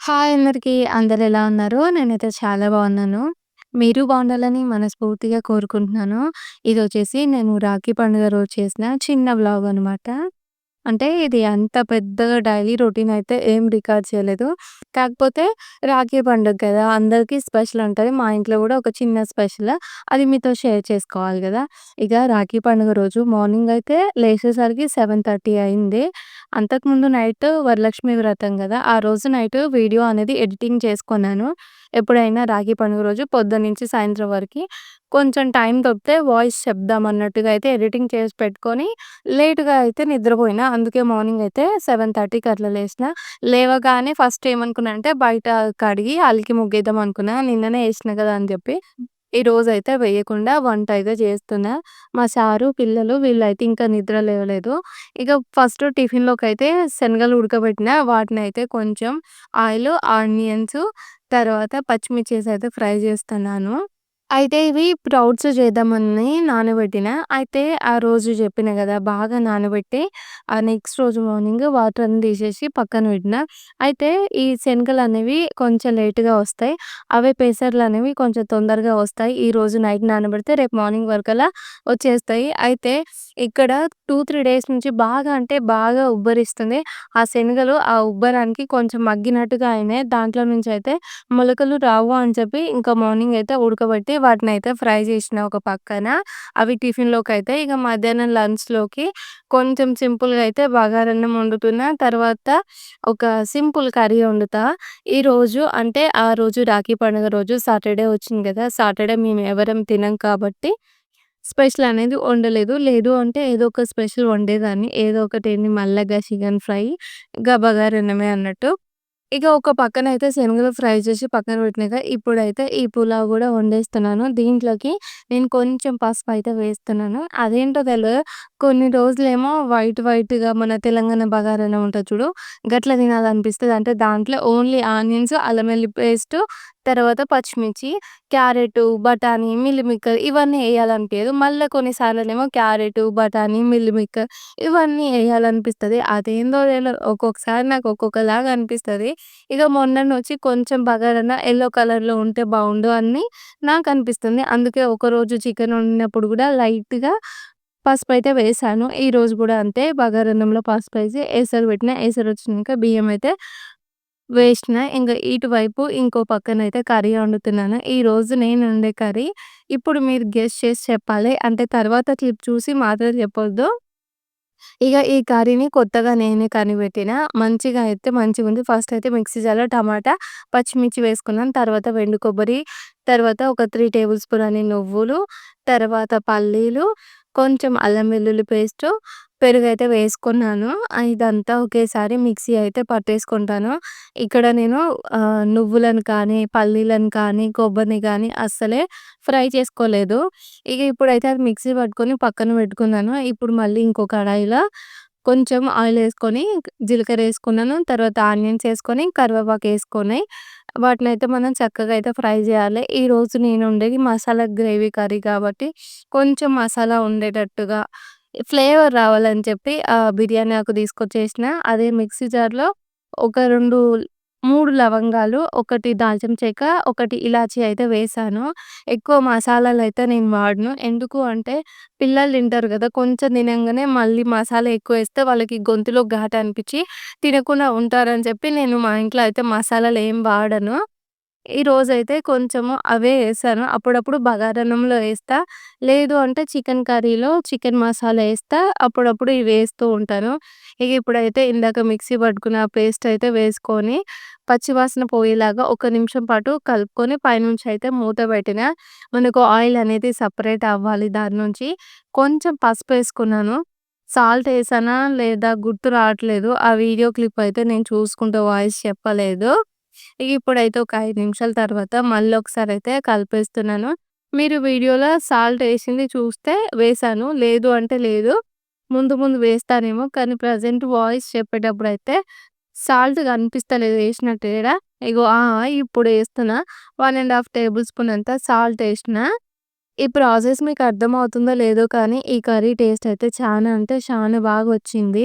Hi అందరికీ అందరు ఎలా ఉన్నారు? నేనైతే చాలా బాగున్నాను. మీరు బాగుండాలని మనస్ఫూర్తిగా కోరుకుంటున్నాను. ఇదొచ్చేసి నేను రాఖీ పండుగ రోజు చేసిన చిన్న వ్లాగ్ అనమాట. అంటే ఇది అంత పెద్దగా డైలీ రొటీన్ అయితే ఏం రికార్డ్ చేయలేదు. కాకపోతే రాఖీ పండుగ కదా! అందరికీ స్పెషల్ ఉంటుంది మా ఇంట్లో కూడా ఒక చిన్న స్పెషల్. అది మీతో షేర్ చేసుకోవాలి కదా ఇక రాఖీ పండుగ రోజు మార్నింగ్ అయితే లేచేసరికి 7:30 అయింది. అంతకుముందు నైట్ వరలక్ష్మి వ్రతం కదా ఆ రోజు నైట్ వీడియో అనేది ఎడిటింగ్ చేసుకున్నాను. ఎప్పుడైనా రాఖీ పండుగ రోజు పొద్దున్నుంచి సాయంత్రం వరకు కొంచెం టైం దొరికితే వాయిస్ చెప్దాం అన్నట్టుగా అయితే ఎడిటింగ్ చేసి పెట్టుకొని లేట్‌గా అయితే నిద్రపోయినా. అందుకే మార్నింగ్ అయితే 7:30కి అట్లా లేసిన. లేవగానే ఫస్ట్ ఏమనుకున్నా అంటే బయట కడిగి అలికి ముగ్గేద్దాం అనుకున్నా. నిన్ననే వేసిన కదా అని జెప్పి. ఈరోజైతే వేయకుండా వంట అయితే చేస్తున్నా. మా సారు, పిల్లలు వీళ్ళైతే ఇంకా నిద్ర లేవలేదు. ఇక ఫస్ట్ టిఫిన్లోకి అయితే శనగలు ఉడకబెట్టిన వాటిని అయితే కొంచెం ఆయిల్, ఆనియన్స్ తర్వాత పచ్చిమిర్చి అయితే ఫ్రై చేస్తున్నాను. అయితే ఇవి స్ప్రౌట్స్ చేద్దామని నానబెట్టిన. అయితే ఆ రోజు చెప్పిన కదా బాగా నానబెట్టి ఆ నెక్స్ట్ రోజు మార్నింగ్ వాటర్ అన్నీ తీసేసి పక్కన పెట్టిన. అయితే ఈ శనగలు అనేవి కొంచెం లేట్‌గా వస్తాయి. అవే పెసర్లనేవి కొంచెం తొందరగా వస్తాయి. ఈరోజు నైట్ నానబెడితే రేపు మార్నింగ్ వరకల్లా వచ్చేస్తాయి. అయితే ఇక్కడ 2, 3 డేస్ నుంచి బాగా అంటే బాగా ఉబ్బరిస్తుంది. ఆ శనగలు ఆ ఉబ్బరానికి కొంచెం మగ్గినట్టుగా అయినాయి. దాంట్లో నుంచి అయితే మొలకలు రావు అని చెప్పి ఇంకా మార్నింగ్ అయితే ఉడకబెట్టి వాటిని అయితే ఫ్రై చేసిన ఒక పక్కన. అవి టిఫిన్లోకి అయితే ఇక మధ్యాహ్నం లంచ్‌లోకి కొంచెం సింపుల్‌గా అయితే బగారన్నం వండుతున్నా. తర్వాత ఒక సింపుల్ కర్రీ వండుతా. ఈరోజు అంటే ఆ రోజు రాఖీ పండుగ రోజు సాటర్‌డే వచ్చింది కదా సాటర్‌డే మేము ఎవరం తినం కాబట్టి స్పెషల్ అనేది వండలేదు. లేదు అంటే ఏదో ఒక స్పెషల్ వండేదాన్ని. ఏదో ఒకటి ఏంటి మల్లగా చికెన్ ఫ్రై, ఇంకా బగారన్నమే అన్నట్టు. ఇక ఒక పక్కన అయితే శనగలు ఫ్రై చేసి పక్కన పెట్టినాక ఇప్పుడైతే ఈ పులావ్ కూడా వండేస్తున్నాను. దీంట్లోకి నేను కొంచెం పసుపు అయితే వేస్తున్నాను. అదేంటో తెలియదు కొన్ని రోజులేమో వైట్ వైట్‌గా మన తెలంగాణ బగారానే ఉంటుంది చూడు. గట్ల తినాలనిపిస్తుంది అంటే దాంట్లో ఓన్లీ ఆనియన్స్, అల్లం వెల్లి పేస్ట్ తర్వాత పచ్చిమిర్చి, క్యారెట్ బఠానీ, మిల్ ఇవన్నీ వేయాలనిపించదు మళ్ళీ కొన్నిసార్లు ఏమో క్యారెట్ బఠానీ, మిల్ ఇవన్నీ వేయాలనిపిస్తుంది అదేందో తెలవదు. ఒక్కొక్కసారి నాకు ఒక్కొక్కలాగా అనిపిస్తుంది ఇక మొన్ననొచ్చి కొంచెం బగారన ఎల్లో కలర్‌లో ఉంటే బాగుండు అని నాకు అనిపిస్తుంది అందుకే ఒకరోజు చికెన్ వండినప్పుడు కూడా లైట్‌గా పసుపయితే వేసాను ఈరోజు కూడా అంతే బగారన్నంలో వేసి ఎసరు పెట్టిన. ఎసరొచ్చినాక బియ్యం అయితే వేసిన. ఇంకా ఇటువైపు ఇంకో పక్కన అయితే కర్రీ వండుతున్నాను. ఈరోజు నేను వండే కర్రీ ఇప్పుడు మీరు గెస్ట్ చేసి చెప్పాలి. అంటే తర్వాత క్లిప్ చూసి మాత్రం చెప్పొద్దు. ఇక ఈ కర్రీని కొత్తగా నేనే కనిపెట్టిన. మంచిగా అయితే మంచిగుంది. ఫస్ట్ అయితే మిక్సీ జార్‌లో టమాటా, పచ్చిమిర్చి వేసుకున్నాను. తర్వాత వెండు కొబ్బరి, తర్వాత ఒక త్రీ టేబుల్ స్పూన్ అని నువ్వులు, తర్వాత పల్లీలు, కొంచెం అల్లం వెల్లుల్లి పేస్టు, పెరుగైతే వేసుకున్నాను. ఇదంతా ఒకేసారి మిక్సీ అయితే పట్టేసుకుంటాను. ఇక్కడ నేను నువ్వులను కానీ, పల్లీలను కానీ, కొబ్బరిని కానీ అస్సలే ఫ్రై చేసుకోలేదు. ఇక ఇప్పుడైతే అది మిక్సీ పట్టుకొని పక్కన పెట్టుకున్నాను. ఇప్పుడు మళ్ళీ ఇంకో కడాయిలో కొంచెం ఆయిల్ వేసుకొని జీలకర్ర వేసుకున్నాను తర్వాత ఆనియన్స్ వేసుకొని కరివేపాకు వేసుకుని వాటిని అయితే మనం చక్కగా అయితే ఫ్రై చేయాలి. ఈరోజు నేను వండేది మసాలా గ్రేవీ కర్రీ కాబట్టి కొంచెం మసాలా ఉండేటట్టుగా ఫ్లేవర్ రావాలని చెప్పి ఆ బిర్యానీ ఆకు తీసుకొచ్చేసిన. అదే మిక్సీ జార్‌లో ఒక 2, 3 లవంగాలు, ఒకటి దాల్చిన చెక్క, ఒకటి ఇలాచీ అయితే వేసాను ఎక్కువ మసాలాలు అయితే నేను వాడను. ఎందుకు అంటే పిల్లలు తింటారు కదా కొంచెం తినంగానే మళ్ళీ మసాలా ఎక్కువ వేస్తే వాళ్ళకి గొంతులో ఘాటు అనిపించి తినకుండా ఉంటారని చెప్పి నేను మా ఇంట్లో అయితే మసాలాలు ఏం వాడను. ఈరోజైతే కొంచెము అవే వేసాను అప్పుడప్పుడు బగారన్నంలో వేస్తా లేదు అంటే చికెన్ కర్రీలో చికెన్ మసాలా వేస్తా అప్పుడప్పుడు ఇవి వేస్తూ ఉంటాను. ఇక ఇప్పుడైతే ఇందాక మిక్సీ పట్టుకున్న పేస్ట్ అయితే వేసుకొని పచ్చివాసన పోయేలాగా ఒక నిమిషం పాటు కలుపుకొని పైనుంచి అయితే మూత పెట్టిన. మనకు ఆయిల్ అనేది సపరేట్ అవ్వాలి దాని నుంచి. కొంచెం పసుపు వేసుకున్నాను సాల్ట్ వేసానా లేదా గుర్తు రావట్లేదు. ఆ వీడియో క్లిప్ అయితే నేను చూసుకుంటూ వాయిస్ చెప్పలేదు. ఇప్పుడైతే ఒక ఐదు నిమిషాల తర్వాత మళ్ళీ ఒకసారి అయితే కలిపేస్తున్నాను. మీరు వీడియోలో సాల్ట్ వేసింది చూస్తే వేసాను లేదు అంటే లేదు. ముందు ముందు వేస్తానేమో కానీ ప్రజెంట్ వాయిస్ చెప్పేటప్పుడు అయితే సాల్ట్ కనిపిస్తలేదు వేసినట్టు ఈడ. ఇగో ఇప్పుడు వేస్తున్నా one and half tablespoon అంతా సాల్ట్ వేసిన ఈ ప్రాసెస్ మీకు అర్థమవుతుందో లేదో కానీ, ఈ కర్రీ టేస్ట్ అయితే చాలా అంటే చాలా బాగా వచ్చింది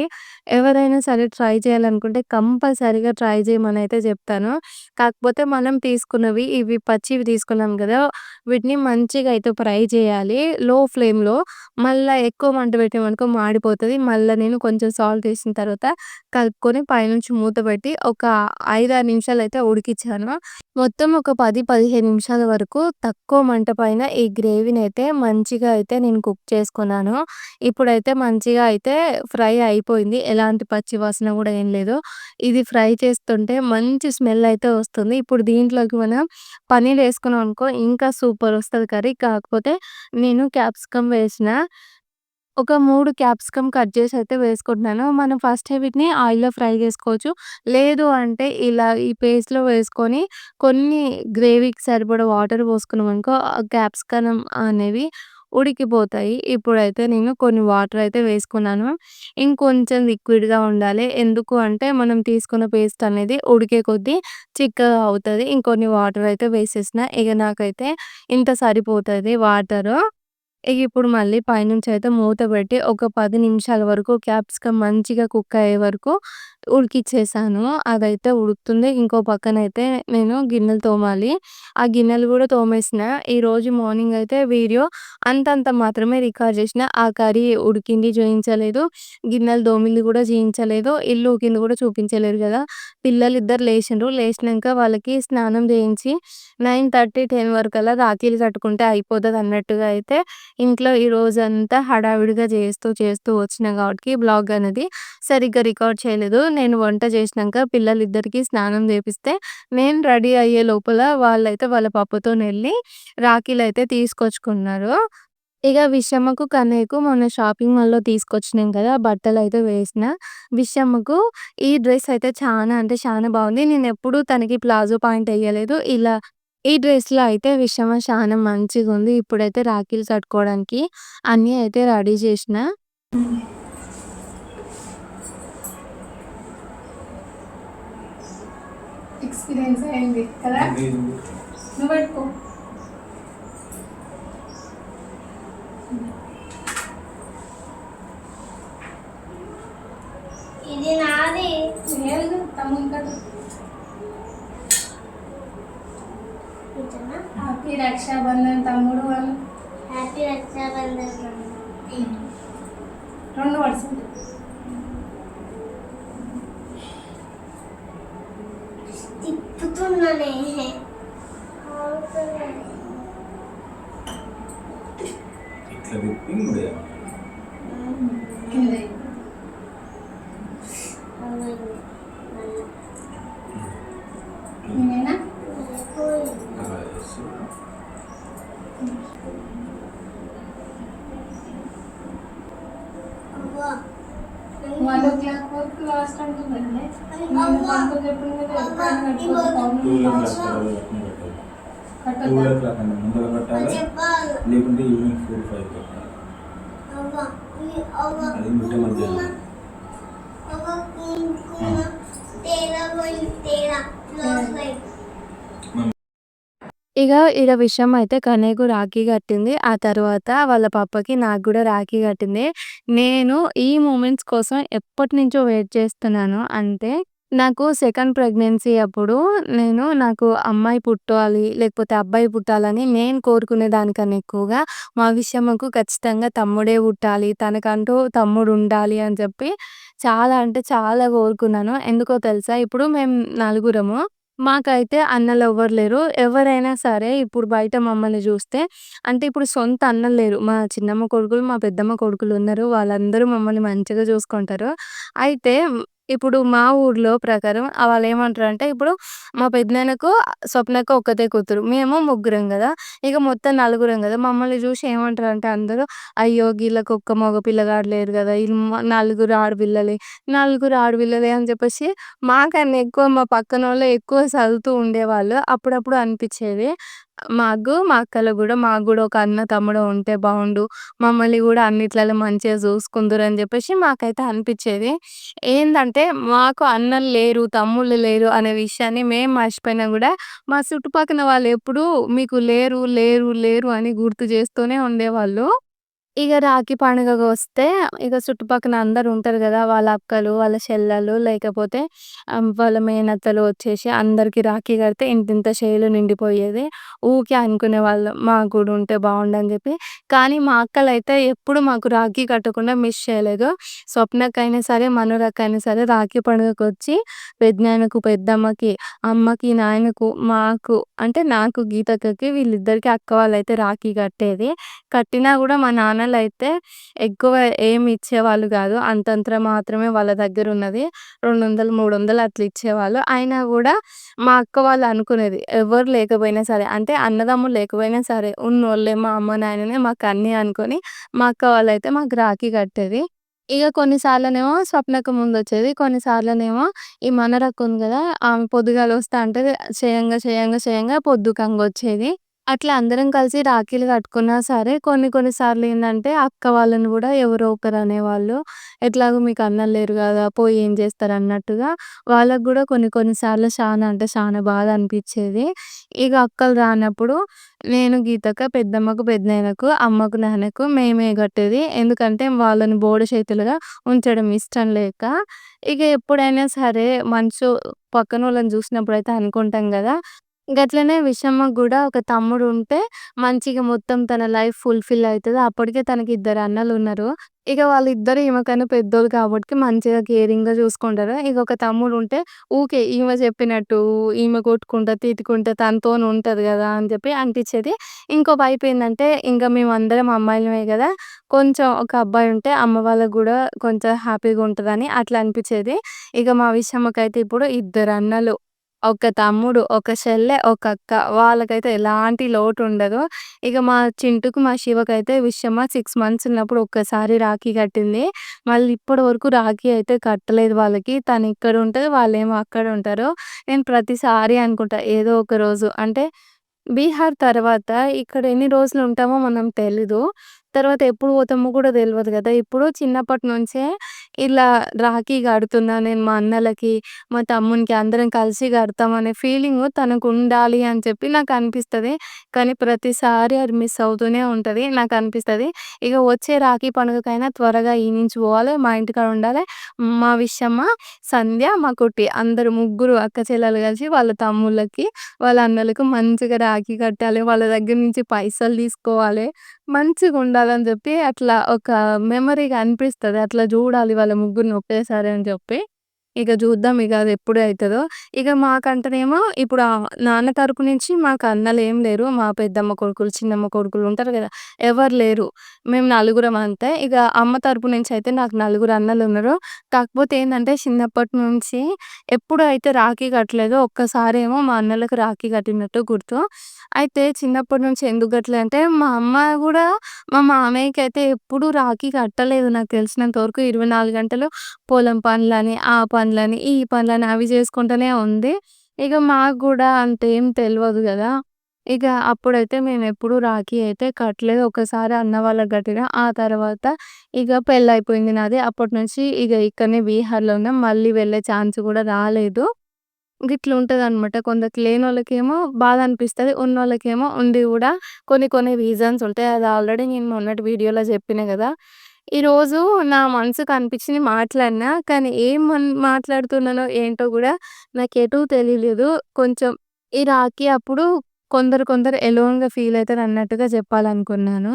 ఎవరైనా సరే ట్రై చేయాలనుకుంటే కంపల్సరీగా ట్రై చేయమని అయితే చెప్తాను కాకపోతే మనం తీసుకున్నవి ఇవి పచ్చివి తీసుకున్నాం కదా వీటిని మంచిగా అయితే ఫ్రై చేయాలి. లో ఫ్లేమ్‌లో మళ్ళీ ఎక్కువ మంట పెట్టామనుకో మాడిపోతుంది మళ్ళీ నేను కొంచెం సాల్ట్ వేసిన తర్వాత కలుపుకొని పైనుంచి మూత పెట్టి ఒక ఐదారు నిమిషాలు అయితే ఉడికిచ్చాను. మొత్తం ఒక 10, 15 నిమిషాల వరకు తక్కువ మంట పైన ఈ గ్రేవీనైతే మంచిగా అయితే నేను కుక్ చేసుకున్నాను. ఇప్పుడైతే మంచిగా అయితే ఫ్రై అయిపోయింది. ఎలాంటి పచ్చి వాసన కూడా ఏం లేదు. ఇది ఫ్రై చేస్తుంటే మంచి స్మెల్ అయితే వస్తుంది. ఇప్పుడు దీంట్లోకి మనం పన్నీర్ వేసుకున్నాం అనుకో ఇంకా సూపర్ వస్తుంది కర్రీ. కాకపోతే నేను క్యాప్సికమ్ వేసిన. ఒక 3 క్యాప్సికమ్ కట్ చేసి అయితే వేసుకుంటున్నాను. మనం ఫస్టే వీటిని ఆయిల్‌లో ఫ్రై చేసుకోవచ్చు. లేదు అంటే ఇలా ఈ పేస్ట్‌లో వేసుకొని కొన్ని గ్రేవీకి సరిపడా వాటర్ పోసుకున్నామనుకో ఆ క్యాప్సికమ్ అనేవి ఉడికిపోతాయి. ఇప్పుడైతే నేను కొన్ని వాటర్ అయితే వేసుకున్నాను. ఇంకొంచెం లిక్విడ్‌గా ఉండాలి. ఎందుకు అంటే మనం తీసుకున్న పేస్ట్ అనేది ఉడికే కొద్దీ చిక్కగా అవుతది. ఇంకొన్ని వాటర్ అయితే వేసేసిన. ఇక నాకైతే ఇంత సరిపోతది వాటరు. ఇప్పుడు మళ్ళీ పైనుంచి అయితే మూత పెట్టి ఒక పది నిమిషాల వరకు క్యాప్సికమ్ మంచిగా కుక్ అయ్యే వరకు ఉడికిచ్చేసాను. అదైతే ఉడుకుతుంది. ఇంకో పక్కనైతే నేను గిన్నెలు తోమాలి. ఆ గిన్నెలు కూడా తోమేసిన. ఈరోజు మార్నింగ్ అయితే వీడియో అంతంత మాత్రమే రికార్డ్ చేసిన. ఆ కర్రీ ఉడికింది చూయించలేదు. గిన్నెలు తోమింది కూడా చూయించలేదు. ఇల్లు ఊకింది కూడా చూపించలేదు పిల్లలు పిల్లలిద్దరు లేచిండ్రు. లేచినంక వాళ్ళకి స్నానం చేయించి 9:30, 10 వరకల్లా రాఖీలు కట్టుకుంటే అయిపోతదన్నట్టుగా అయితే ఇంట్లో ఈ రోజంతా హడావిడిగా చేస్తూ, చేస్తూ వచ్చిన కాబట్టి బ్లాగ్ అనేది సరిగ్గా రికార్డ్ చేయలేదు. నేను వంట చేసినాక పిల్లలిద్దరికీ స్నానం చేపిస్తే నేను రెడీ అయ్యే లోపల వాళ్ళైతే వాళ్ళ పప్పుతోనెళ్ళి రాఖీలైతే తీసుకొచ్చుకున్నారు. ఇక విషమ్మకు, కన్నయ్యకు మొన్న షాపింగ్ మాల్‌లో తీసుకొచ్చినాం కదా! బట్టలైతే వేసిన. విషమ్మకు ఈ డ్రెస్ అయితే చానా అంటే చానా బాగుంది. నేనెప్పుడూ తనకి ప్లాజో పాయింట్ ఎయ్యలేదు. ఇలా ఈ డ్రెస్‌లో అయితే విషమ చానా మంచిగుంది. ఇప్పుడైతే రాఖీలు కట్టుకోవడానికి అన్నీ అయితే రెడీ చేసిన. ఎక్స్‌పీరియన్స్ అయింది కదా! నువ్వు పెట్టుకో. ఇది నాది లేదు కట్టు. ఇతనా హ్యాపీ రక్షాబంధన్ తమ్ముడు వాళ్ళు హ్యాపీ రక్షాబంధన్ రెండు పర్సెంట్ తిప్పుతున్నానే ఇట్లా తిప్పి ఇక ఈడ విషయం అయితే కన్నయ్యకు రాఖీ కట్టింది. ఆ తర్వాత వాళ్ళ పాపకి నాకు కూడా రాఖీ కట్టింది. నేను ఈ మూమెంట్స్ కోసం ఎప్పటినుంచో వెయిట్ చేస్తున్నాను. అంటే నాకు సెకండ్ ప్రెగ్నెన్సీ అప్పుడు నేను నాకు అమ్మాయి పుట్టాలి, లేకపోతే అబ్బాయి పుట్టాలని నేను కోరుకునే దానికన్నా ఎక్కువగా మా విషయమ్మకు ఖచ్చితంగా తమ్ముడే పుట్టాలి. తనకంటూ తమ్ముడు ఉండాలి అని చెప్పి చాలా అంటే చాలా కోరుకున్నాను. ఎందుకో తెలుసా? ఇప్పుడు మేము నలుగురము. మాకైతే అన్నలు ఎవ్వరు లేరు. ఎవరైనా సరే ఇప్పుడు బయట మమ్మల్ని చూస్తే అంటే ఇప్పుడు సొంత అన్నలు లేరు. మా చిన్నమ్మ కొడుకులు, మా పెద్దమ్మ కొడుకులు ఉన్నారు. వాళ్ళందరూ మమ్మల్ని మంచిగా చూసుకుంటారు. అయితే ఇప్పుడు మా ఊర్లో ప్రకారం వాళ్ళు ఏమంటారు అంటే ఇప్పుడు మా పెద్దనాన్నకు స్వప్నకు ఒక్కతే కూతురు. మేము ముగ్గురం కదా ఇక మొత్తం నలుగురం కదా మమ్మల్ని చూసి ఏమంటారంటే అందరూ అయ్యో! గీళ్ళకి ఒక్క మగ పిల్లగాడు లేరు కదా నలుగురు ఆడపిల్లలే, నలుగురు ఆడపిల్లలే అని చెప్పేసి మాకన్నా ఎక్కువ మా పక్కన వాళ్ళు ఎక్కువ చదువుతూ ఉండేవాళ్ళు. అప్పుడప్పుడు అనిపించేది మాకు, మా అక్కలు గూడా మాకు గూడా ఒక అన్న, తమ్ముడు ఉంటే బావుండు. మమ్మల్ని గూడా అన్నిట్లలో మంచిగా జూసుకుందురని జెప్పేసి మాకైతే అనిపిచ్చేది. ఏందంటే మాకు అన్నలు లేరు, తమ్ముళ్ళు లేరు అనే విషయాన్ని మేము మర్చిపోయినా గూడా మా చుట్టుపక్కన వాళ్ళెప్పుడూ మీకు లేరు, లేరు, లేరు అని గుర్తు జేస్తూనే ఉండేవాళ్ళు. ఇక రాఖీ పండుగకొస్తే ఇక చుట్టుపక్కన అందరూ ఉంటారు కదా వాళ్ళ అక్కలు, వాళ్ళ చెల్లెలు లేకపోతే వాళ్ళ మేనత్తలు వచ్చేసి అందరికీ రాఖీ కడితే ఇంతింత చేలు నిండిపోయేది. ఊరికే అనుకునే వాళ్ళం మాకు కూడా ఉంటే బాగుండని చెప్పి కానీ మా అక్కలైతే ఎప్పుడు మాకు రాఖీ కట్టకుండా మిస్ చేయలేదు. స్వప్నకైనా సరే, మనురకైనా సరే రాఖీ పండుగకొచ్చి పెదనాన్నకు, పెద్దమ్మకి, అమ్మకి, నాయనకు, మాకు అంటే నాకు, గీతక్కకి వీళ్ళిద్దరికీ అక్క వాళ్ళైతే రాఖీ కట్టేది. కట్టినా కూడా మా నాన్న అయితే ఎక్కువ ఏమి ఇచ్చేవాళ్ళు కాదు అంతంత మాత్రమే వాళ్ళ దగ్గర ఉన్నది రెండు వందలు మూడు వందలు అట్లా ఇచ్చేవాళ్ళు. అయినా కూడా మా అక్క వాళ్ళు అనుకునేది ఎవరు లేకపోయినా సరే అంటే అన్నదమ్ములు లేకపోయినా సరే ఉన్నోళ్ళే మా అమ్మ, నాయననే మాకు అన్ని అనుకొని మా అక్క వాళ్ళైతే మాకు రాఖీ కట్టేది. ఇక కొన్నిసార్లునేమో స్వప్నకు ముందు వచ్చేది కొన్నిసార్లునేమో ఈ మనరక్క ఉంది కదా ఆమె పొద్దుగాల వస్తా అంటే చేయంగా, చేయంగా, చేయంగా పొద్దుకంగొచ్చేది. అట్లా అందరం కలిసి రాఖీలు కట్టుకున్నా సరే కొన్ని కొన్ని సార్లు ఏంటంటే అక్క వాళ్ళని కూడా ఎవరో ఒకరు అనేవాళ్ళు. ఎట్లాగో మీకు అన్నలు లేరు కదా పోయి ఏం చేస్తారు అన్నట్టుగా వాళ్ళకి కూడా కొన్ని కొన్ని సార్లు చానా అంటే చానా బాధ అనిపించేది ఇక అక్కలు రానప్పుడు నేను, గీతక్క పెద్దమ్మకు, పెదనాన్నకు, అమ్మకు, నాన్నకు మేమే కట్టేది. ఎందుకంటే వాళ్ళని బోడి చేతులుగా ఉంచడం ఇష్టం లేక. ఇక ఎప్పుడైనా సరే మనసు పక్కనోళ్ళని అయితే అనుకుంటాం కదా గట్లనే విషమ్మకు గూడా ఒక తమ్ముడు ఉంటే మంచిగా మొత్తం తన లైఫ్ ఫుల్‌ఫిల్ అయితది. అప్పటికే తనకి ఇద్దరు అన్నలున్నారు. ఇక వాళ్ళిద్దరు ఈమెకన్నా పెద్దోళ్ళు కాబట్టి మంచిగా కేరింగ్‌గా చూసుకుంటారు ఇక ఒక తమ్ముడు ఉంటే ఊకే ఈమె చెప్పినట్టు ఈమె కొట్టుకుంటా, తిట్టుకుంటా తనతోనే ఉంటది గదా! అని చెప్పి అనిపిచ్చేది. ఇంకో వైపు ఏందంటే ఇంక మేమందరం అమ్మాయిలమే గదా! కొంచెం ఒక అబ్బాయి ఉంటే అమ్మ వాళ్ళకి గూడా కొంచెం హ్యాపీగా ఉంటదని అట్లా అనిపిచ్చేది. ఇక మా విషమ్మకైతే ఇప్పుడు ఇద్దరు అన్నలు, ఒక తమ్ముడు, ఒక చెల్లె, ఒక అక్క. వాళ్ళకైతే ఎలాంటి లోటు ఉండదు. ఇక మా చింటుకు, మా శివకైతే విషమ 6 మంత్స్ ఉన్నప్పుడు ఒక్కసారి రాఖీ కట్టింది. మళ్ళీ ఇప్పటి వరకు రాఖీ అయితే కట్టలేదు వాళ్ళకి. తను ఇక్కడ ఉంటది. వాళ్ళేమో అక్కడ ఉంటారు. నేను ప్రతిసారి అనుకుంటా ఏదో ఒక రోజు అంటే బీహార్ తర్వాత ఇక్కడ ఎన్ని రోజులు ఉంటామో మనం తెలీదు. తర్వాత ఎప్పుడు పోతామో కూడా తెలవదు కదా ఇప్పుడు చిన్నప్పటి నుంచే ఇలా రాఖీ కడుతున్నా నేను మా అన్నలకి, మా తమ్మునికి అందరం కలిసి కడతాం అనే ఫీలింగు తనకుండాలి అని చెప్పి నాకు అనిపిస్తుంది కానీ ప్రతిసారి అది మిస్ అవుతూనే ఉంటది. అనిపిస్తుంది ఇక వచ్చే రాఖీ పండుగకైనా త్వరగా ఈ నుంచి పోవాలి. మా ఇంటికాడ ఉండాలి. మా విషమ్మ, సంధ్య, మా కుట్టి అందరూ ముగ్గురు అక్క చెల్లెలు కలిసి వాళ్ళ తమ్ముళ్ళకి, వాళ్ళ అన్నలకు మంచిగా రాఖీ కట్టాలి. వాళ్ళ దగ్గర నుంచి పైసలు తీసుకోవాలి. మంచిగుండాలని చెప్పి అట్లా ఒక మెమరీగా అనిపిస్తది. అట్లా చూడాలి వాళ్ళ ముగ్గురిని ఒకేసారి అని జెప్పి. ఇక చూద్దాం ఇక అది ఎప్పుడు అవుతుందో ఇక మాకంటేనేమో ఇప్పుడు నాన్న తరపు నుంచి మాకు అన్నలు ఏం లేరు. మా పెద్దమ్మ కొడుకులు, చిన్నమ్మ కొడుకులు ఉంటారు కదా ఎవరు లేరు. మేము నలుగురం అంతే. ఇక అమ్మ తరపు నుంచి అయితే నాకు నలుగురు అన్నలు ఉన్నారు కాకపోతే ఏంటంటే చిన్నప్పటి నుంచి ఎప్పుడు అయితే రాఖీ కట్టలేదో ఒక్కసారేమో మా అన్నలకు రాఖీ కట్టినట్టు గుర్తు. అయితే చిన్నప్పటి నుంచి ఎందుకు కట్టలేదు అంటే మా అమ్మ కూడా మా మామయ్యకైతే ఎప్పుడు రాఖీ కట్టలేదు నాకు తెలిసినంత వరకు. 24 గంటలు పొలం పనులని, ఆ పనులని, ఈ పనులని అవి చేసుకుంటూనే ఉంది. ఇక మాకు కూడా అంతేం తెలియదు కదా ఇక అప్పుడైతే మేము ఎప్పుడు రాఖీ అయితే కట్టలేదు. ఒకసారి అన్న వాళ్ళకి కట్టిన. ఆ తర్వాత ఇక పెళ్ళైపోయింది నాది. అప్పటి నుంచి ఇక ఇక్కడనే బీహార్‌లో ఉన్నాం. మళ్ళీ వెళ్ళే ఛాన్స్ కూడా రాలేదు. ఇట్లా ఉంటుంది అనమాట కొందరికి లేని వాళ్ళకేమో బాధ అనిపిస్తుంది ఉన్న వాళ్ళకేమో ఉండి కూడా కొన్ని కొన్ని రీజన్స్ ఉంటాయి. అది ఆల్రెడీ నేను మొన్నటి వీడియోలో చెప్పిన కదా ఈరోజు నా మనసుకు అనిపించింది మాట్లాడినా. కానీ ఏం మన్ మాట్లాడుతున్నానో ఏంటో గూడా నాకెటూ తెలియలేదు. కొంచెం ఈ రాఖీ అప్పుడు కొందరు కొందరు ఎలోన్‌గా ఫీల్ అయితారన్నట్టుగా జెప్పాలనుకున్నాను.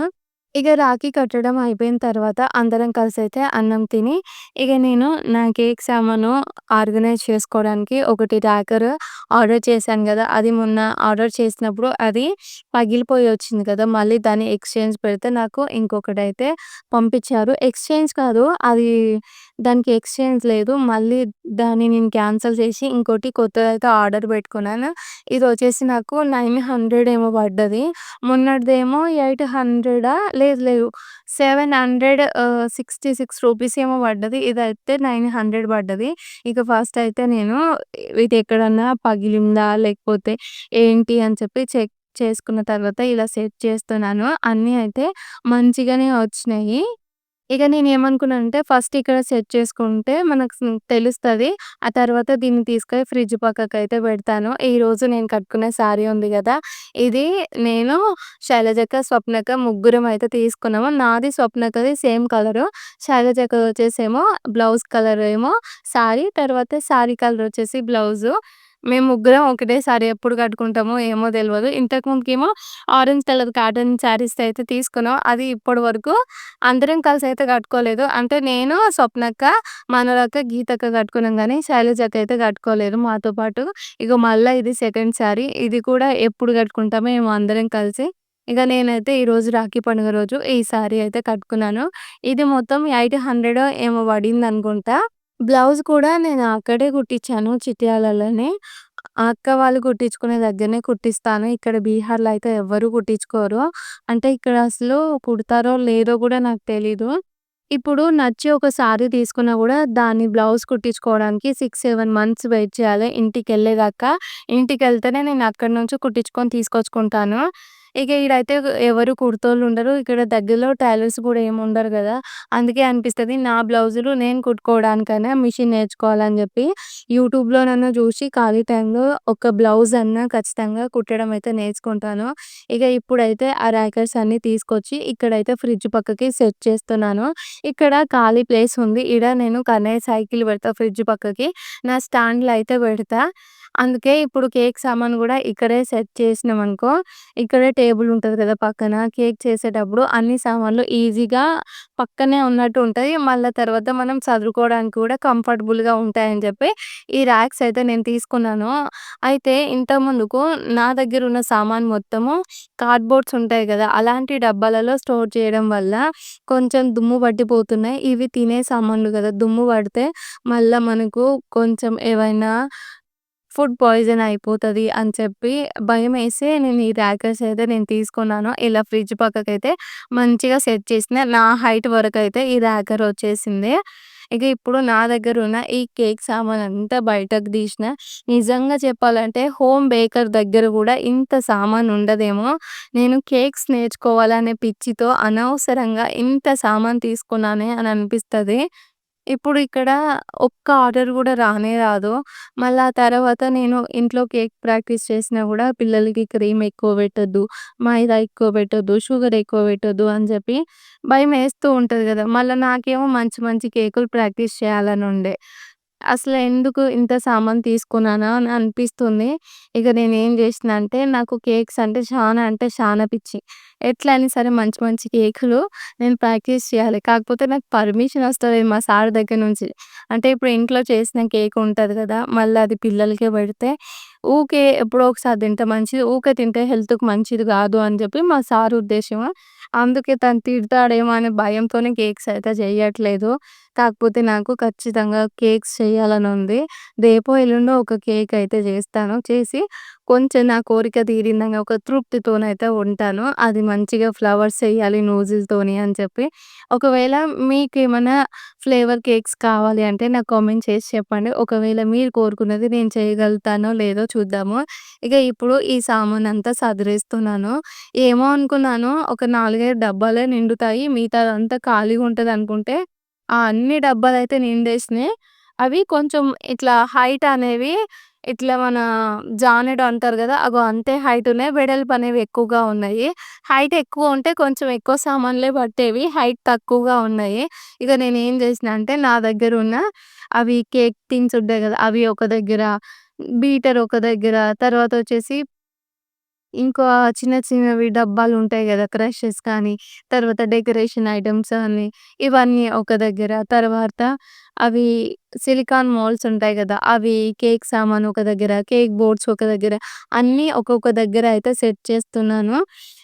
ఇక రాఖీ కట్టడం అయిపోయిన తర్వాత అందరం కలిసి అయితే అన్నం తిని ఇక నేను నా కేక్ సామాను ఆర్గనైజ్ చేసుకోవడానికి ఒకటి ర్యాకర్ ఆర్డర్ చేశాను కదా అది మొన్న ఆర్డర్ చేసినప్పుడు అది పగిలిపోయి వచ్చింది కదా! మళ్ళీ దాన్ని ఎక్స్‌చేంజ్ పెడితే నాకు ఇంకొకటి అయితే పంపించారు. ఎక్స్‌చేంజ్ కాదు అది దానికి ఎక్స్‌చేంజ్ లేదు. మళ్ళీ దాన్ని నేను క్యాన్సిల్ చేసి ఇంకోటి కొత్తదైతే ఆర్డర్ పెట్టుకున్నాను. ఇది వచ్చేసి నాకు 900 ఏమో పడ్డది. మొన్నటిదేమో 800 లేదు లేదు 700 ఆహ్, 66 రూపీస్ ఏమో పడ్డది. ఇదైతే 900 పడ్డది. ఇక ఫస్ట్ అయితే నేను ఇది ఎక్కడన్నా పగిలిందా? లేకపోతే ఏంటి అని చెప్పి చెక్ చేసుకున్న తర్వాత ఇలా సెట్ చేస్తున్నాను. అన్నీ అయితే మంచిగానే వచ్చినాయి. ఇక నేను ఏమనుకున్నాను అంటే ఫస్ట్ ఇక్కడ సెట్ చేసుకుంటే మనకు తెలుస్తుంది ఆ తర్వాత దీన్ని తీసుకొని ఫ్రిడ్జ్ పక్కకు అయితే పెడతాను. ఈరోజు నేను కట్టుకున్న శారీ ఉంది కదా ఇది నేను, శైలజక్క, స్వప్నక ముగ్గురం అయితే తీసుకున్నాము. నాది, స్వప్నకది సేమ్ కలరు. శైలజక్క వచ్చేసేమో బ్లౌజ్ కలర్ ఏమో శారీ, తర్వాత శారీ కలర్ వచ్చేసి బ్లౌజు. మేము ముగ్గురం ఒకటే ఎప్పుడు కట్టుకుంటామో ఏమో తెలవదు. ఇంతకు ముందుకేమో ఆరెంజ్ కలర్ కాటన్ శారీస్ అయితే తీసుకున్నాం. అది ఇప్పటి వరకు అందరం కలిసి అయితే కట్టుకోలేదు. అంటే నేను, స్వప్నక్క, మనోరక్క, గీతక్క కట్టుకున్నాం కానీ శైలజక్క అయితే కట్టుకోలేదు మాతో పాటు. ఇగ మళ్ళీ ఇది సెకండ్ శారీ. ఇది కూడా ఎప్పుడు కట్టుకుంటామో ఏమో అందరం కలిసి. ఇక నేనైతే ఈరోజు రాఖీ పండుగ రోజు ఈ శారీ అయితే కట్టుకున్నాను. ఇది మొత్తం 800 ఏమో పడిందనుకుంటా. బ్లౌజ్ కూడా నేను అక్కడే కుట్టించాను చిట్యాలలోనే. అక్క వాళ్ళు కుట్టించుకునే దగ్గరనే కుట్టిస్తాను. ఇక్కడ బీహార్‌లో అయితే ఎవ్వరూ కుట్టించుకోరు. అంటే ఇక్కడ అసలు కుడతారో లేదో కూడా నాకు తెలీదు. ఇప్పుడు నచ్చి ఒక శారీ తీసుకున్నా కూడా దాన్ని బ్లౌజ్ కుట్టించుకోవడానికి 6, 7 మంత్స్ వెయిట్ చేయాలి ఇంటికెళ్ళేదాకా. ఇంటికెళ్తేనే నేను అక్కడి నుంచి కుట్టించుకొని తీసుకొచ్చుకుంటాను. ఇక ఈడైతే ఎవరు కుడుతోళ్ళు ఉండరు. ఇక్కడ దగ్గరలో టైలర్స్ కూడా ఏమి ఉండరు కదా అందుకే అనిపిస్తుంది నా బ్లౌజులు నేను కుట్టుకోవడానికైనా మిషన్ నేర్చుకోవాలని చెప్పి యూట్యూబ్‌లోనన్నా చూసి ఖాళీ టైంలో ఒక బ్లౌజ్ అన్నా ఖచ్చితంగా కుట్టడం అయితే నేర్చుకుంటాను. ఇక ఇప్పుడైతే ఆ ర్యాకర్స్ అన్నీ తీసుకొచ్చి ఇక్కడైతే ఫ్రిడ్జ్ పక్కకి సెట్ చేస్తున్నాను. ఇక్కడ ఖాళీ ప్లేస్ ఉంది. ఈడ నేను కన్నయ్య సైకిల్ పెడతా ఫ్రిడ్జ్ పక్కకి. నా స్టాండ్‌లో అయితే పెడతా. అందుకే ఇప్పుడు కేక్ సామాను కూడా ఇక్కడే సెట్ చేసినామనుకో, ఇక్కడే టేబుల్ ఉంటది కదా పక్కన. కేక్ చేసేటప్పుడు అన్ని సామాన్లు ఈజీగా పక్కనే ఉన్నట్టు ఉంటుంది మళ్ళీ తర్వాత మనం చదువుకోవడానికి కూడా కంఫర్టబుల్‌గా ఉంటాయని చెప్పి ఈ ర్యాక్స్ అయితే నేను తీసుకున్నాను. అయితే ఇంతకు ముందుకు నా దగ్గర ఉన్న సామాను మొత్తము కార్డ్‌బోర్డ్స్ ఉంటాయి కదా అలాంటి డబ్బాలలో స్టోర్ చేయడం వల్ల కొంచెం దుమ్ము పట్టిపోతున్నాయి. ఇవి తినే సామాన్లు కదా దుమ్ము పడితే మళ్ళీ మనకు కొంచెం ఏవైనా ఫుడ్ పాయిజన్ అయిపోతది అని చెప్పి భయమేసి నేను ఈ ర్యాకర్స్ అయితే నేను తీసుకున్నాను. ఇలా ఫ్రిడ్జ్ పక్కకైతే మంచిగా సెట్ చేసిన. నా హైట్ వరకైతే ఈ ర్యాకర్ వచ్చేసింది. ఇక ఇప్పుడు నా దగ్గర ఉన్న ఈ కేక్ సామానంతా బయటకు తీసిన. నిజంగా చెప్పాలంటే హోమ్ బేకర్ దగ్గర కూడా ఇంత సామాను ఉండదేమో. నేను కేక్స్ నేర్చుకోవాలనే పిచ్చితో అనవసరంగా ఇంత సామాను తీసుకున్నానే అని అనిపిస్తది. ఇప్పుడు ఇక్కడ ఒక్క ఆర్డర్ కూడా రానే రాదు. మళ్ళా ఆ తర్వాత నేను ఇంట్లో కేక్ ప్రాక్టీస్ చేసినా కూడా పిల్లలకి క్రీమ్ ఎక్కువ పెట్టొద్దు, మైదా ఎక్కువ పెట్టొద్దు, షుగర్ ఎక్కువ పెట్టొద్దు అని చెప్పి భయం వేస్తూ ఉంటుంది కదా మళ్ళీ నాకేమో మంచి మంచి కేకులు ప్రాక్టీస్ చేయాలని ఉండే. అసలు ఎందుకు ఇంత సామాను తీసుకున్నానా అని అనిపిస్తుంది. ఇక నేనేం చేసినా అంటే నాకు కేక్స్ అంటే చానా అంటే చానా పిచ్చి. ఎట్లా అయినా సరే మంచి మంచి కేకులు నేను ప్రాక్టీస్ చేయాలి. కాకపోతే నాకు పర్మిషన్ వస్తలేదు మా సార్ దగ్గర నుంచి. అంటే ఇప్పుడు ఇంట్లో చేసిన కేక్ ఉంటది కదా మళ్ళీ అది పిల్లలకే పెడితే ఊకే ఎప్పుడో ఒకసారి తింటే మంచిది. ఊకే తింటే హెల్త్‌కి మంచిది కాదు అని చెప్పి మా సార్ ఉద్దేశ్యం. అందుకే తను తిడతాడేమో అనే భయంతోనే కేక్స్ అయితే చేయట్లేదు కాకపోతే నాకు ఖచ్చితంగా కేక్స్ చేయాలని ఉంది. రేపో ఎల్లుండో ఒక కేక్ అయితే చేస్తాను. చేసి కొంచెం నా కోరిక తీరిందంగా ఒక తృప్తితోనైతే ఉంటాను. అది మంచిగా ఫ్లవర్స్ వేయాలి నూజిల్‌తోని అని చెప్పి. ఒకవేళ మీకు ఏమైనా ఫ్లేవర్ కేక్స్ కావాలి అంటే నాకు కామెంట్ చేసి చెప్పండి. ఒకవేళ మీరు కోరుకున్నది నేను చేయగలుగుతానో లేదో చూద్దాము. ఇక ఇప్పుడు ఈ సామానంతా సదిరేస్తున్నాను. ఏమో అనుకున్నాను ఒక 4, 5 డబ్బాలే నిండుతాయి. మిగతాదంతా ఖాళీగా ఉంటుంది అనుకుంటే ఆ అన్ని డబ్బాలు అయితే నిండేసినాయి. అవి కొంచెం ఇట్లా హైట్ అనేవి ఇట్లా మన జానెడు అంటారు కదా అగో అంతే హైట్ ఉన్నాయి. వెడల్పు అనేవి ఎక్కువగా ఉన్నాయి. హైట్ ఎక్కువ ఉంటే కొంచెం ఎక్కువ సామాన్లే పట్టేవి. హైట్ తక్కువగా ఉన్నాయి. ఇక నేనేం చేసినా అంటే నా దగ్గర ఉన్న అవి కేక్ టిన్స్ ఉంటాయి కదా అవి ఒక దగ్గర, బీటర్ ఒక దగ్గర, తర్వాత వచ్చేసి ఇంకో చిన్న చిన్నవి డబ్బాలు ఉంటాయి గదా! క్రషెస్ కానీ, తర్వాత డెకరేషన్ ఐటెమ్స్ అని ఇవన్నీ ఒక దగ్గర, తర్వాత అవి సిలికాన్ మాల్స్ ఉంటాయి గదా! అవి కేక్ సామాను ఒక దగ్గర, కేక్ బోర్డ్స్ ఒక దగ్గర అన్నీ ఒక్కొక్క దగ్గర అయితే సెట్ చేస్తున్నాను.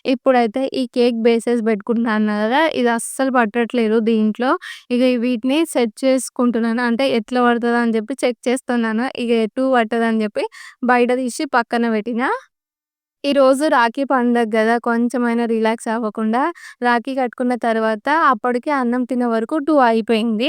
ఇప్పుడైతే ఈ కేక్ బేసెస్ పెట్టుకుంటున్నాను గదా! ఇది అస్సలు పట్టట్లేదు దీంట్లో. ఇక వీటిని సెట్ చేసుకుంటున్నాను. అంటే ఎట్లా పడతదా అని చెప్పి చెక్ చేస్తున్నాను. ఇక ఎటు పట్టదని చెప్పి బయట తీసి పక్కన పెట్టినా. ఈరోజు రాఖీ పండగ కదా కొంచెమైనా రిలాక్స్ అవ్వకుండా రాఖీ కట్టుకున్న తర్వాత అప్పటికే అన్నం తినే వరకు టూ అయిపోయింది.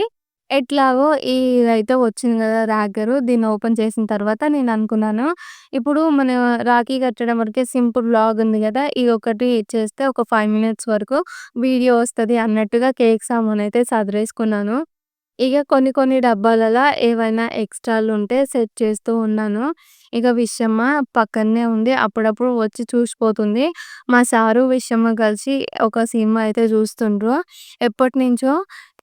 ఎట్లాగో ఇదైతే వచ్చింది కదా ర్యాగరు దీన్ని ఓపెన్ చేసిన తర్వాత నేను అనుకున్నాను ఇప్పుడు మనం రాఖీ కట్టడం వరకే సింపుల్ బ్లాగ్ ఉంది ఇది ఒకటి చేస్తే ఒక ఫైవ్ మినిట్స్ వరకు వీడియో వస్తుంది అన్నట్టుగా కేక్ సామానయితే సదిరేసుకున్నాను. ఇక కొన్ని కొన్ని డబ్బాలలో ఏవైనా ఎక్స్ట్రాలు ఉంటే సెట్ చేస్తూ ఉన్నాను. ఇక విషయమ్మ పక్కనే ఉంది. అప్పుడప్పుడు వచ్చి చూసిపోతుంది. మా సారు, విషయమ్మ కలిసి ఒక సినిమా అయితే చూస్తుండ్రు ఎప్పటినుంచో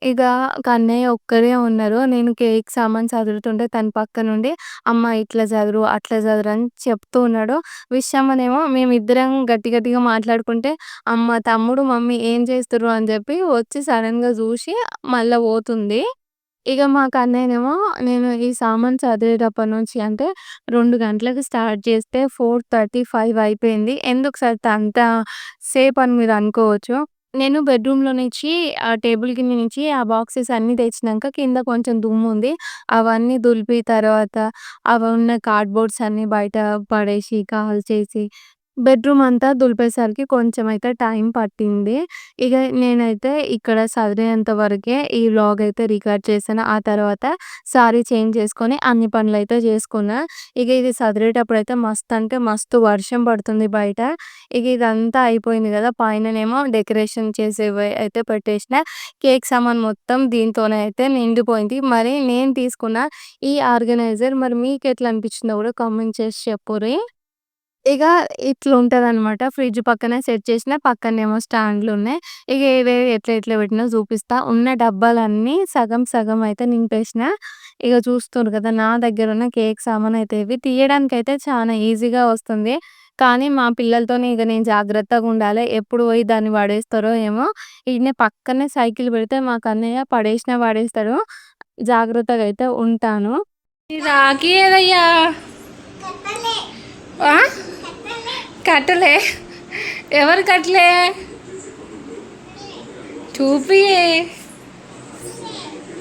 ఇక కన్నయ్య ఒక్కరే ఉన్నారు. నేను కేక్ సామాను చదువుతుంటే తను పక్కనుండి అమ్మ ఇట్లా చదువు అట్లా చదువు అని చెప్తూ ఉన్నాడు. విషయమ్మనేమో మేమిద్దరం గట్టి గట్టిగా మాట్లాడుకుంటే, అమ్మ, తమ్ముడు, మమ్మీ ఏం చేస్తుర్రు అని చెప్పి వచ్చి సడన్గా చూసి మళ్ళీ పోతుంది. ఇగ మా కన్నయ్యనేమో నేను ఈ సామాను చదివేటప్పటి నుంచి అంటే 2 గంటలకు స్టార్ట్ చేస్తే 4:35 అయిపోయింది. ఎందుకు సార్ అంత సేపని మీరనుకోవచ్చు. నేను బెడ్‌రూమ్‌లో నుంచి ఆ టేబుల్ కింద నుంచి ఆ బాక్సెస్ అన్నీ తెచ్చినంక కింద కొంచెం దుమ్ముంది. అవన్నీ దులిపి తర్వాత అవి ఉన్న కార్డ్‌బోర్డ్స్ అన్నీ బయట పడేసి, కాల్చేసి బెడ్‌రూమ్ అంతా దులిపేసరికి కొంచెం అయితే టైం పట్టింది. ఇక నేనైతే ఇక్కడ చదివేంత వరకే ఈ వ్లాగ్ అయితే రికార్డ్ చేశాను. ఆ తర్వాత సారీ చేంజ్ చేసుకొని అన్ని పనులైతే చేసుకున్నా ఇక ఇది సదిరేటప్పుడైతే మస్త్ అంటే మస్తు వర్షం పడుతుంది బయట. ఇక ఇదంతా అయిపోయింది కదా పైననేమో డెకరేషన్ చేసేవి అయితే పెట్టేసిన. కేక్ సామాన్ మొత్తం దీంతోనే అయితే నిండిపోయింది. మరి నేను తీసుకున్న ఈ ఆర్గనైజర్ మరి మీకు ఎట్లా అనిపించిందో కూడా కామెంట్ చేసి చెప్పుర్రి. ఇగ ఇట్లుంటదనమాట. ఫ్రిడ్జ్ పక్కనే సెట్ చేసిన. పక్కనేమో స్టాండ్‌లున్నాయి. ఇగ ఏవేవి ఎట్లా ఎట్లా పెట్టినో జూపిస్తా. ఉన్న డబ్బాలన్నీ సగం సగం అయితే నింపేసిన. ఇగ చూస్తుర్రు గదా! నా దగ్గరున్న కేక్ సామానయితే ఇవి. తీయడానికైతే చానా ఈజీగా వస్తుంది. కానీ మా పిల్లలతోని ఇగ నేను జాగ్రత్తగుండాలే. ఎప్పుడు పోయి దాన్ని పడేస్తారో ఏమో! ఈడనే పక్కనే సైకిల్ పెడితే మా కన్నయ్య పడేసినా పడేస్తాడు. జాగ్రత్తగా అయితే ఉంటాను. రాఖీ ఏదయ్యా? కట్టలే ఎవరు కట్టలే? చూపి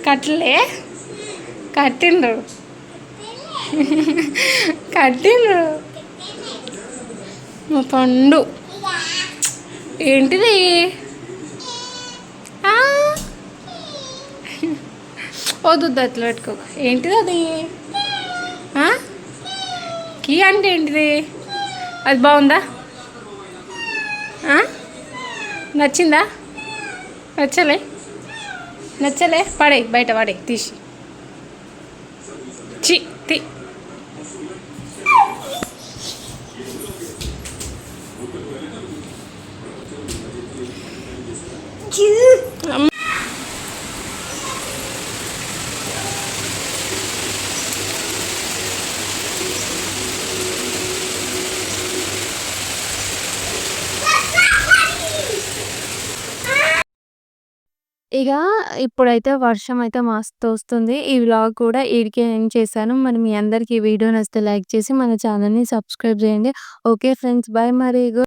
కట్టలే? కట్టిండ్రు. కట్టిండ్రు. మా పండు. ఏంటిది? ఆ? వద్దొద్దు అట్లా పెట్టుకో ఏంటిది అది? ఆ? కీ అంటే ఏంటిది? అది బాగుందా? నచ్చిందా? నచ్చలే? నచ్చలే? పడేయ్ బయట పడేయ్ తీసి. ఛీ! తీ. ఇక ఇగ ఇప్పుడైతే వర్షం అయితే మస్తు వస్తుంది ఈ వ్లాగ్ కూడా ఈడికే ఎండ్ చేశాను. మరి మీ అందరికి ఈ వీడియో నచ్చితే లైక్ చేసి మన ఛానల్ని సబ్స్క్రైబ్ చేయండి ఓకే ఫ్రెండ్స్. బై మరి.